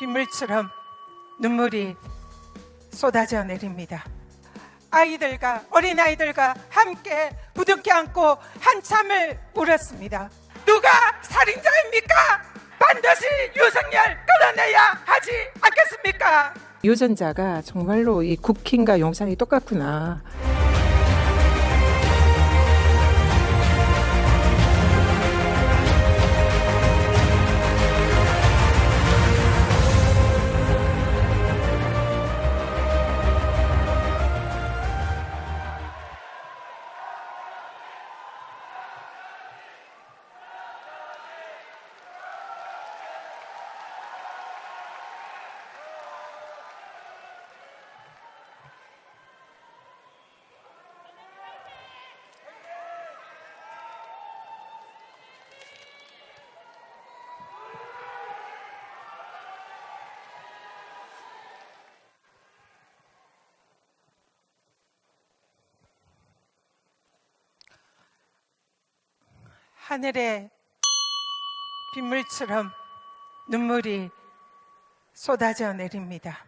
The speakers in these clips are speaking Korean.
빗물처럼 눈물이 쏟아져 내립니다. 아이들과 어린아이들과 함께 부둥켜 안고 한참을 울었습니다. 누가 살인자입니까? 반드시 유승열 끌어내야 하지 않겠습니까? 유전자가 정말로 이 국힘과 용산이 똑같구나. 하늘에 빗물처럼 눈물이 쏟아져 내립니다.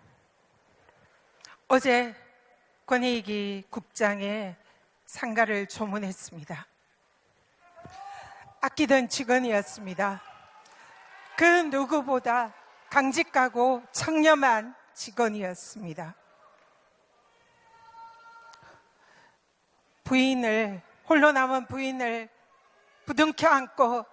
어제 권익위 국장의 상가를 조문했습니다. 아끼던 직원이었습니다. 그 누구보다 강직하고 청렴한 직원이었습니다. 부인을 홀로 남은 부인을 부둥켜 안고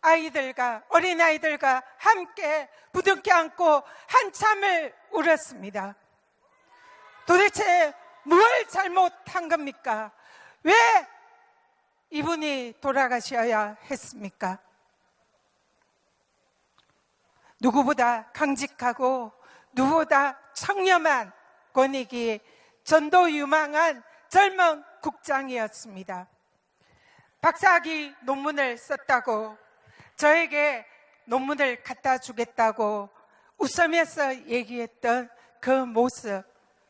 아이들과 어린아이들과 함께 부둥켜 안고 한참을 울었습니다. 도대체 뭘 잘못한 겁니까? 왜 이분이 돌아가셔야 했습니까? 누구보다 강직하고 누구보다 청렴한 권익이 전도 유망한 젊은 국장이었습니다. 박사학위 논문을 썼다고 저에게 논문을 갖다 주겠다고 웃으면서 얘기했던 그 모습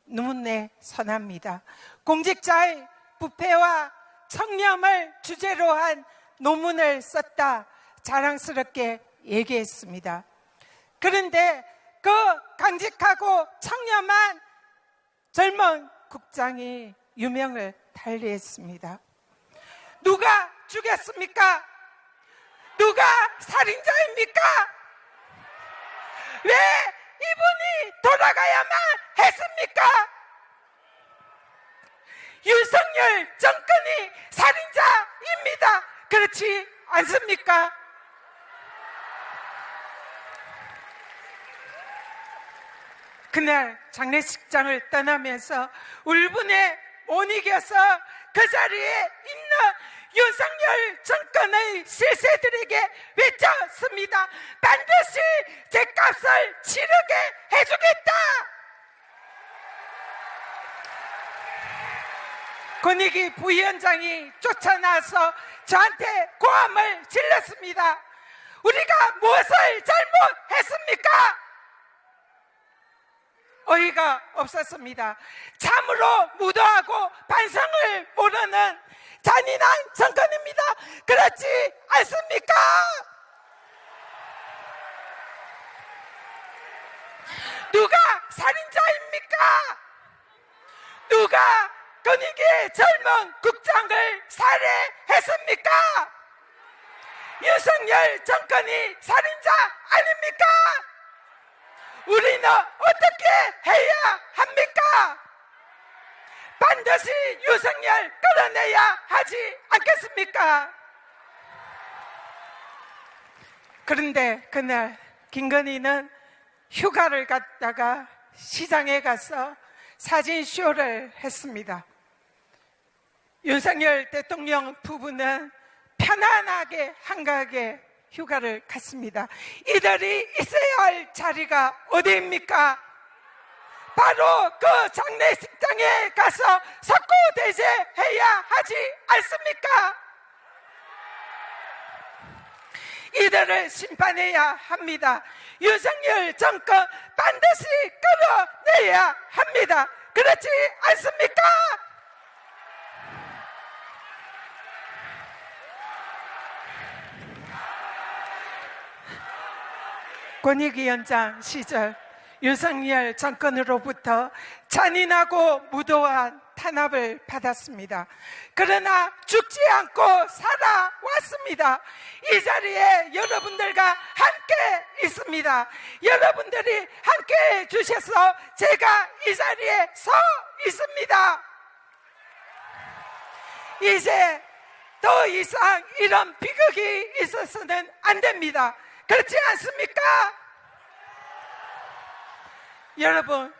눈에 선합니다. 공직자의 부패와 청렴을 주제로 한 논문을 썼다 자랑스럽게 얘기했습니다. 그런데 그 강직하고 청렴한 젊은 국장이 유명을 달리했습니다. 누가 죽였습니까? 누가 살인자입니까? 왜 이분이 돌아가야만 했습니까? 윤석열 정권이 살인자입니다. 그렇지 않습니까? 그날 장례식장을 떠나면서 울분에 못 이겨서 그 자리에 있는 윤석열 정권의 실세들에게 외쳤습니다. 반드시 제 값을 치르게 해주겠다! 권익위 부위원장이 쫓아나서 저한테 고함을 질렀습니다. 우리가 무엇을 잘못했습니까? 어이가 없었습니다. 참으로 무도하고 반성을 모르는 잔인한 정권입니다. 그렇지 않습니까? 누가 살인자입니까? 누가 권익의 젊은 국장을 살해했습니까? 윤석열 정권이 살인자? 우리는 어떻게 해야 합니까? 반드시 유승열 끌어내야 하지 않겠습니까? 그런데 그날 김건희는 휴가를 갔다가 시장에 가서 사진쇼를 했습니다. 윤석열 대통령 부부는 편안하게 한가하게 휴가를 갔습니다. 이들이 있어야 할 자리가 어디입니까? 바로 그 장례식장에 가서 석고대죄해야 하지 않습니까? 이들을 심판해야 합니다. 윤석열 정권 반드시 끌어내야 합니다. 그렇지 않습니까? 권익위원장 시절 윤석열 정권으로부터 잔인하고 무도한 탄압을 받았습니다. 그러나 죽지 않고 살아왔습니다. 이 자리에 여러분들과 함께 있습니다. 여러분들이 함께 해 주셔서 제가 이 자리에 서 있습니다. 이제 더 이상 이런 비극이 있어서는 안 됩니다. 그렇지 않습니까? 여러분,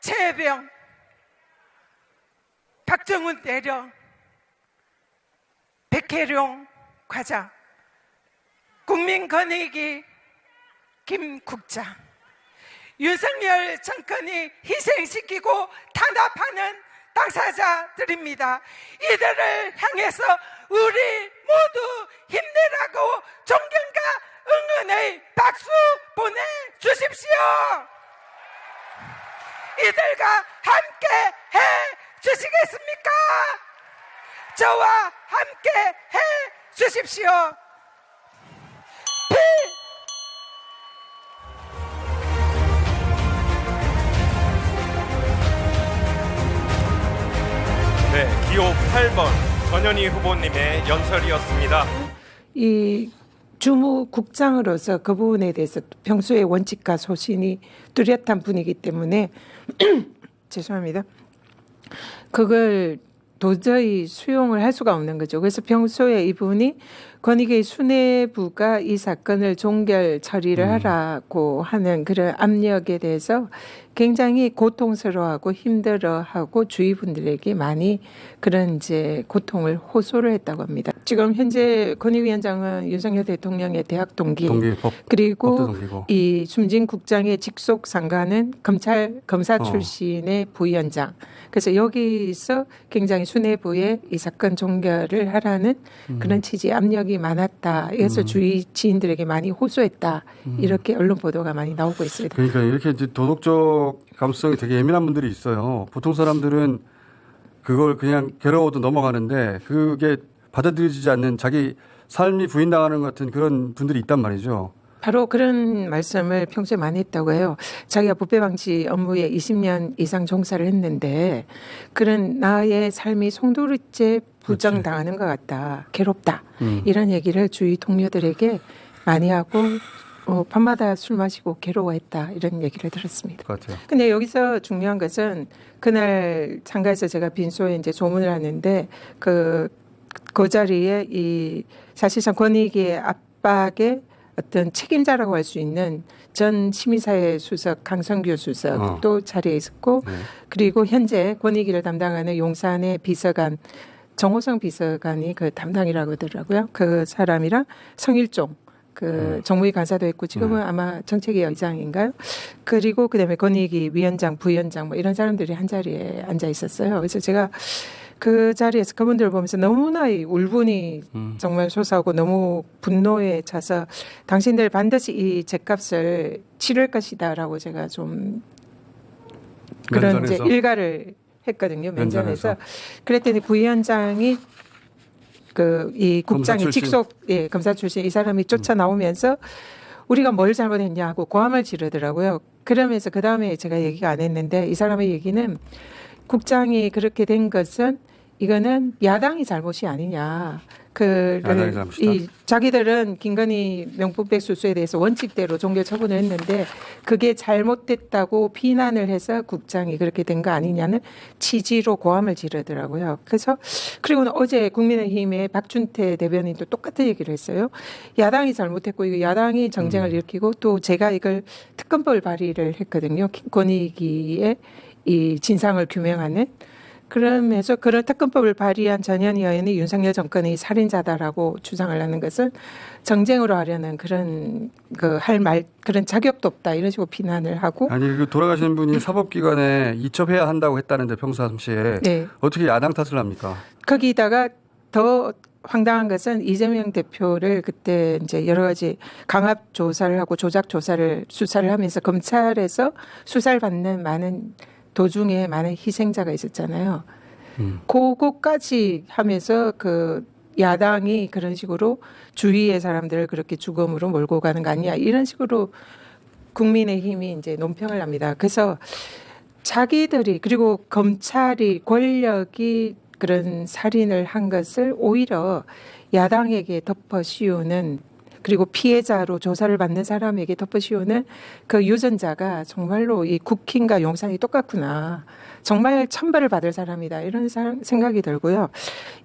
최혜병, 박정훈 대령, 백혜룡 과장, 국민권익위 김 국장, 윤석열 정권이 희생시키고 탄압하는 당사자들입니다. 이들을 향해서 우리 모두 힘내라고 존경과 응원의 박수 보내주십시오. 이들과 함께 해 주시겠습니까? 저와 함께 해 주십시오. 필 네, 기호 8번 전현희 후보님의 연설이었습니다. 이 주무국장으로서 그 부분에 대해서 평소에 원칙과 소신이 뚜렷한 분이기 때문에 죄송합니다. 그걸 도저히 수용을 할 수가 없는 거죠. 그래서 평소에 이분이 권익위 수뇌부가 이 사건을 종결 처리를 하라고 하는 그런 압력에 대해서 굉장히 고통스러워하고 힘들어하고 주위 분들에게 많이 그런 이제 고통을 호소를 했다고 합니다. 지금 현재 권익위원장은 윤석열 대통령의 대학 동기, 동기 법 그리고. 이 숨진 국장의 직속 상관은 검찰 검사 어. 출신의 부위원장. 그래서 여기서 굉장히 수뇌부에 이 사건 종결을 하라는 음. 그런 취지 압력이 많았다. 그래서 주위 지인들에게 많이 호소했다. 음. 이렇게 언론 보도가 많이 나오고 있습니다. 그러니까 이렇게 이제 도덕적 감수성이 되게 예민한 분들이 있어요. 보통 사람들은 그걸 그냥 괴로워도 넘어가는데 그게 받아들여지지 않는 자기 삶이 부인당하는 것 같은 그런 분들이 있단 말이죠. 바로 그런 말씀을 평소에 많이 했다고 해요. 자기가 부패 방지 업무에 20년 이상 종사를 했는데 그런 나의 삶이 송두리째 부정당하는 것 같다. 괴롭다. 음. 이런 얘기를 주위 동료들에게 많이 하고 어, 밤마다 술 마시고 괴로워했다. 이런 얘기를 들었습니다. 것 같아요. 근데 여기서 중요한 것은 그날 참가해서 제가 빈소에 이제 조문을 하는데 그, 그 자리에 이 사실상 권익위의 압박에 어떤 책임자라고 할 수 있는 전 시민사회 수석 강성규 수석도 어. 자리에 있었고 네. 그리고 현재 권익위를 담당하는 용산의 비서관 정호성 비서관이 그 담당이라고 하더라고요. 그 사람이랑 성일종 그 네. 정무위 간사도 했고 지금은 아마 정책위 의장인가요? 그리고 그다음에 권익위 위원장, 부위원장 뭐 이런 사람들이 한 자리에 앉아 있었어요. 그래서 제가 그 자리에서 그분들을 보면서 너무나 이 울분이 음. 정말 솟아오고 너무 분노에 차서 당신들 반드시 이 죗값을 치를 것이다라고 제가 좀 그런 이제 면전에서? 일가를 했거든요 면전에서? 그랬더니 부위원장이 그 이 국장이 출신. 직속 예 검사 출신 이 사람이 쫓아 나오면서 우리가 뭘 잘못했냐고 고함을 지르더라고요. 그러면서 그 다음에 제가 얘기가 안 했는데 이 사람의 얘기는 국장이 그렇게 된 것은 이거는 야당이 잘못이 아니냐. 그, 야당이 잘못이다. 이 자기들은 김건희 명품백 수수에 대해서 원칙대로 종결 처분을 했는데 그게 잘못됐다고 비난을 해서 국장이 그렇게 된 거 아니냐는 취지로 고함을 지르더라고요. 그래서 그리고 어제 국민의힘의 박준태 대변인도 똑같은 얘기를 했어요. 야당이 잘못했고 이거 야당이 정쟁을 일으키고 또 제가 이걸 특검법을 발의를 했거든요. 권익위의 이 진상을 규명하는 그러면서 그런 특검법을 발의한 전현희 의원이 윤석열 정권의 살인자다라고 주장을 하는 것은 정쟁으로 하려는 그런 그 할 말 그런 자격도 없다 이런 식으로 비난을 하고. 아니 그 돌아가신 분이 사법기관에 이첩해야 한다고 했다는데 평상시에 네. 어떻게 야당 탓을 합니까? 거기다가 더 황당한 것은 이재명 대표를 그때 이제 여러 가지 강압 조사를 하고 조작 조사를 수사를 하면서 검찰에서 수사를 받는 많은 도중에 많은 희생자가 있었잖아요. 음. 그거까지 하면서 그 야당이 그런 식으로 주위의 사람들을 그렇게 죽음으로 몰고 가는 거 아니야 이런 식으로 국민의힘이 이제 논평을 합니다. 그래서 자기들이 그리고 검찰이 권력이 그런 살인을 한 것을 오히려 야당에게 덮어 씌우는 그리고 피해자로 조사를 받는 사람에게 씌우는 그 유전자가 정말로 이 국힘과 용산이 똑같구나. 정말 천벌을 받을 사람이다. 이런 생각이 들고요.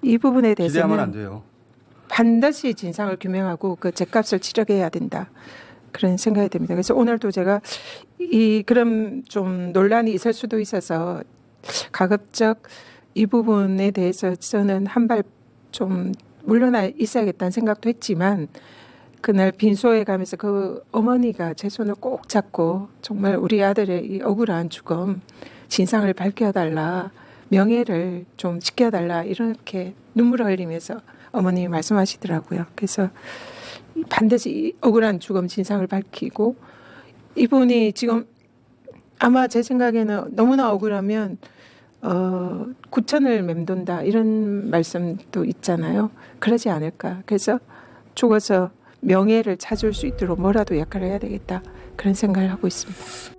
이 부분에 대해서는 돼요. 반드시 진상을 규명하고 그 죄값을 치르게 해야 된다. 그런 생각이 듭니다. 그래서 오늘도 제가 이 그런 좀 논란이 있을 수도 있어서 가급적 이 부분에 대해서 저는 한 발 좀 물러나 있어야겠다는 생각도 했지만 그날 빈소에 가면서 그 어머니가 제 손을 꼭 잡고 정말 우리 아들의 이 억울한 죽음 진상을 밝혀달라 명예를 좀 지켜달라 이렇게 눈물을 흘리면서 어머님이 말씀하시더라고요. 그래서 반드시 이 억울한 죽음 진상을 밝히고 이분이 지금 아마 제 생각에는 너무나 억울하면 어, 구천을 맴돈다 이런 말씀도 있잖아요. 그러지 않을까. 그래서 죽어서 명예를 찾을 수 있도록 뭐라도 역할을 해야 되겠다 그런 생각을 하고 있습니다.